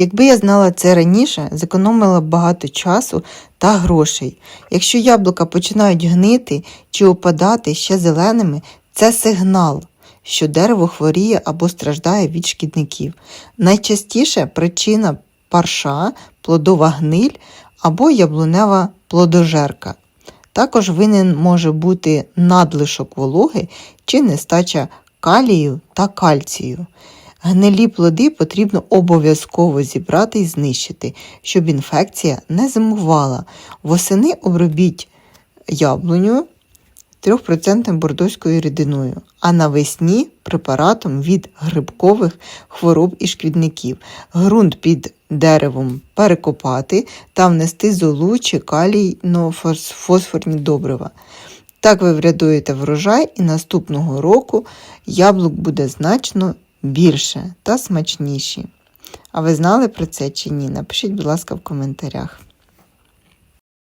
Якби я знала це раніше, зекономила б багато часу та грошей. Якщо яблука починають гнити чи опадати ще зеленими, це сигнал, що дерево хворіє або страждає від шкідників. Найчастіше причина парша, плодова гниль або яблунева плодожерка. Також винен може бути надлишок вологи чи нестача калію та кальцію. Гнилі плоди потрібно обов'язково зібрати і знищити, щоб інфекція не зимувала. Восени обробіть яблуню 3% бордоською рідиною, а навесні препаратом від грибкових хвороб і шкідників. Ґрунт під деревом перекопати та внести золу чи калійно-фосфорні добрива. Так ви врятуєте врожай і наступного року яблук буде значно більше та смачніші. А ви знали про це чи ні? Напишіть, будь ласка, в коментарях.